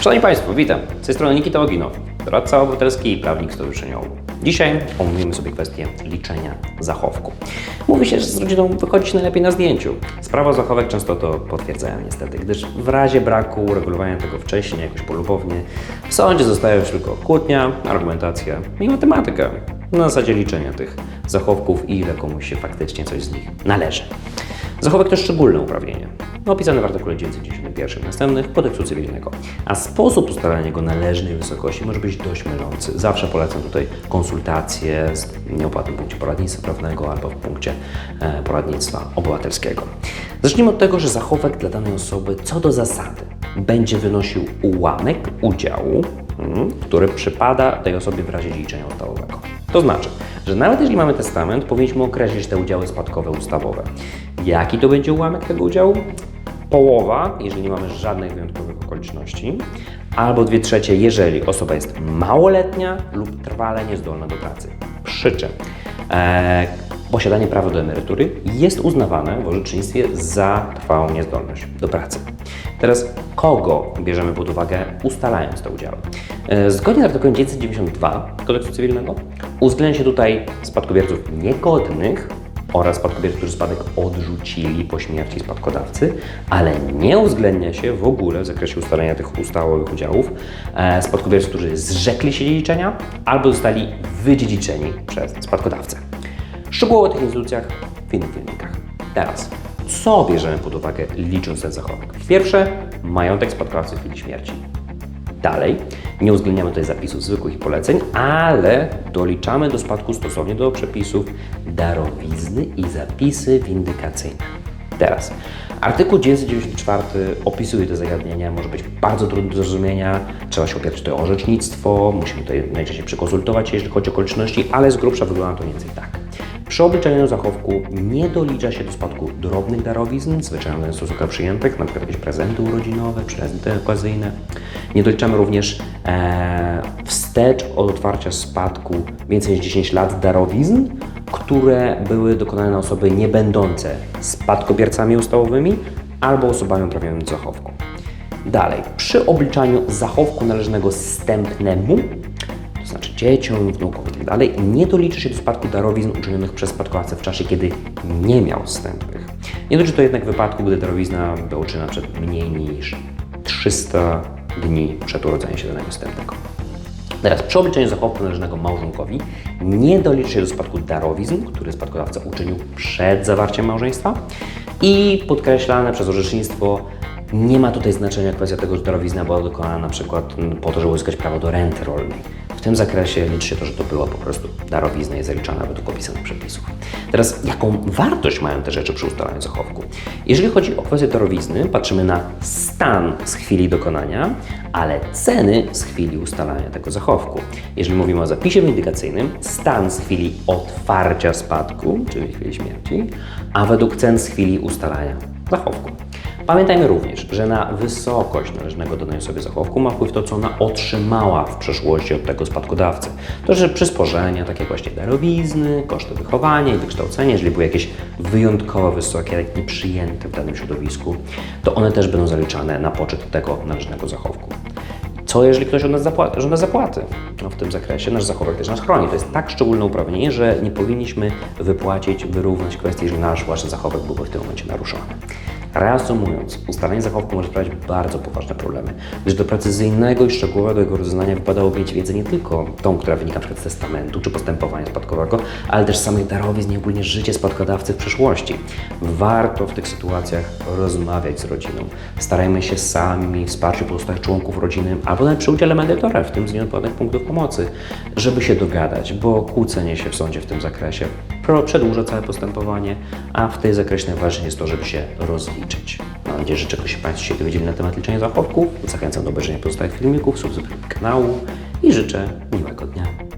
Szanowni Państwo, witam. Z tej strony Nikita Oginow, doradca obywatelski i prawnik stowarzyszeniowy. Dzisiaj omówimy sobie kwestię liczenia zachowku. Mówi się, że z rodziną wychodzi się najlepiej na zdjęciu. Sprawa zachowek często to potwierdzają niestety, gdyż w razie braku uregulowania tego wcześniej, jakoś polubownie, w sądzie zostaje już tylko kłótnia, argumentacja i matematyka. Na zasadzie liczenia tych zachowków i ile komuś się faktycznie coś z nich należy. Zachowek to szczególne uprawnienie, opisane w artykule 991 następnych Kodeksu Cywilnego, a sposób ustalania jego należnej wysokości może być dość mylący. Zawsze polecam tutaj konsultacje w nieopłatnym punkcie poradnictwa prawnego albo w punkcie e, poradnictwa obywatelskiego. Zacznijmy od tego, że zachowek dla danej osoby co do zasady będzie wynosił ułamek udziału, mm, który przypada tej osobie w razie dziedziczenia ustawowego. To znaczy, że nawet jeśli mamy testament, powinniśmy określić te udziały spadkowe ustawowe. Jaki to będzie ułamek tego udziału? Połowa, jeżeli nie mamy żadnych wyjątkowych okoliczności, albo dwie trzecie, jeżeli osoba jest małoletnia lub trwale niezdolna do pracy. Przy czym e, posiadanie prawa do emerytury jest uznawane w orzecznictwie za trwałą niezdolność do pracy. Teraz kogo bierzemy pod uwagę ustalając te udziały? E, Zgodnie z artykułem 992 Kodeksu Cywilnego uwzględnia się tutaj spadkobierców niegodnych oraz spadkobierców, którzy spadek odrzucili po śmierci spadkodawcy, ale nie uwzględnia się w ogóle w zakresie ustalenia tych ustawowych udziałów e, spadkobierców, którzy zrzekli się dziedziczenia albo zostali wydziedziczeni przez spadkodawcę. Szczegółowo o tych instytucjach w innych filmikach. Teraz, co bierzemy pod uwagę licząc ten zachowek? Pierwsze, majątek spadkodawcy w chwili śmierci. Dalej, nie uwzględniamy tutaj zapisów zwykłych i poleceń, ale doliczamy do spadku stosownie do przepisów darowizny i zapisy windykacyjne. Teraz, artykuł 994 opisuje te zagadnienia, może być bardzo trudny do zrozumienia, trzeba się opierać tutaj o orzecznictwo, musimy tutaj najczęściej przekonsultować się, jeżeli chodzi o okoliczności, ale z grubsza wygląda to mniej więcej tak. Przy obliczaniu zachowku nie dolicza się do spadku drobnych darowizn, zwyczajnych stosunkach przyjętych, np. jakieś prezenty urodzinowe, prezenty okazyjne. Nie doliczamy również e, wstecz od otwarcia spadku więcej niż 10 lat darowizn, które były dokonane na osoby nie będące spadkobiercami ustawowymi albo osobami uprawnionymi do zachowku. Dalej, przy obliczaniu zachowku należnego zstępnemu to znaczy dzieciom, wnukom itd., nie doliczy się do spadku darowizn uczynionych przez spadkowcę w czasie, kiedy nie miał wstępnych. Nie dotyczy to jednak wypadku, gdy darowizna była uczyniona przed mniej niż 300 dni przed urodzeniem się danego wstępnego. Teraz przy obliczeniu zachowku należnego małżonkowi nie doliczy się do spadku darowizn, które spadkodawca uczynił przed zawarciem małżeństwa i podkreślane przez orzecznictwo nie ma tutaj znaczenia kwestia tego, że darowizna była dokonana na przykład po to, żeby uzyskać prawo do renty rolnej. W tym zakresie liczy się to, że to była po prostu darowizna i zaliczana według opisanych przepisów. Teraz, jaką wartość mają te rzeczy przy ustalaniu zachowku? Jeżeli chodzi o kwestię darowizny, patrzymy na stan z chwili dokonania, ale ceny z chwili ustalania tego zachowku. Jeżeli mówimy o zapisie windykacyjnym, stan z chwili otwarcia spadku, czyli chwili śmierci, a według cen z chwili ustalania zachowku. Pamiętajmy również, że na wysokość należnego danej osobie zachowku ma wpływ to, co ona otrzymała w przeszłości od tego spadkodawcy. To, że przysporzenia, takie właśnie darowizny, koszty wychowania i wykształcenia, jeżeli były jakieś wyjątkowo wysokie, jak nieprzyjęte w danym środowisku, to one też będą zaliczane na poczet tego należnego zachowku. Co jeżeli ktoś od nas zapłaty, żąda zapłaty? No w tym zakresie nasz zachowek też nas chroni. To jest tak szczególne uprawnienie, że nie powinniśmy wypłacić, wyrównać kwestii, jeżeli nasz właśnie zachowek byłby w tym momencie naruszony. Reasumując, ustalenie zachowku może sprawiać bardzo poważne problemy, gdyż do precyzyjnego i szczegółowego jego rozeznania wypadało mieć wiedzę nie tylko tą, która wynika np. z testamentu czy postępowania spadkowego, ale też samych darowizn i ogólnie życie spadkodawcy w przeszłości. Warto w tych sytuacjach rozmawiać z rodziną. Starajmy się sami wsparciu pozostałych członków rodziny albo nawet przy udziale mediatora, w tym z nieodpłatnych punktów pomocy, żeby się dogadać, bo kłócenie się w sądzie w tym zakresie przedłuża całe postępowanie, a w tej zakresie najważniejsze jest to, żeby się rozliczyć. Mam nadzieję, że czegoś Państwo się dowiedzieli na temat liczenia zachowków. Zachęcam do obejrzenia pozostałych filmików, subskrypcji kanału i życzę miłego dnia.